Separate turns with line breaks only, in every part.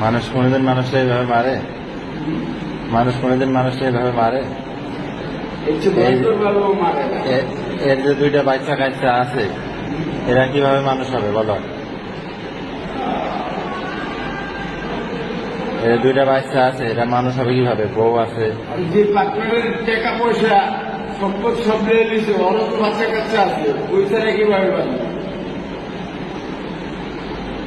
মানুষ কোনোদিন মানুষকে এইভাবে মারে? মানুষ কোনোদিন মানুষকে এইভাবে মারে? এর যে দুইটা বাচ্চা কাচ্চা আছে এরা কীভাবে মানুষ হবে বলো? এর দুইটা বাচ্চা আছে এরা মানুষ হবে কীভাবে? বউ আছে।
যে পার্টনারের টাকা পয়সা সম্পদ সব নিয়ে নিছে তো বাচ্চা কাচ্চা আছে ছাড়া কীভাবে পারবে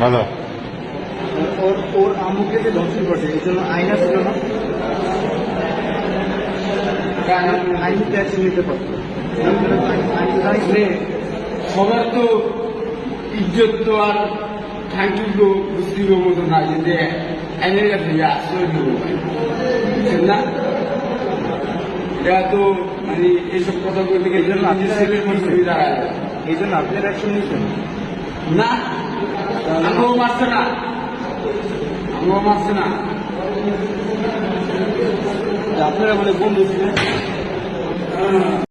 বলো
ওর ওর আম্মুকে যে ধর্ষণ করছে এই জন্য ছিল না? আইন অ্যাকশন নিতে পারতো
সবার তো ইজ্জত তো আর ঠাকুর বুঝতে মতো না যে আইনের কাছে আশ্রয় দেবো বুঝছেন না? এটা তো মানে এইসব কথা বলতে গেলে
এই জন্য আপনার অ্যাকশন নিয়েছেন?
না। আমরাও মারছে না। আমরাও মারছে না।
আপনারা মানে বন্ধু ছিলেন?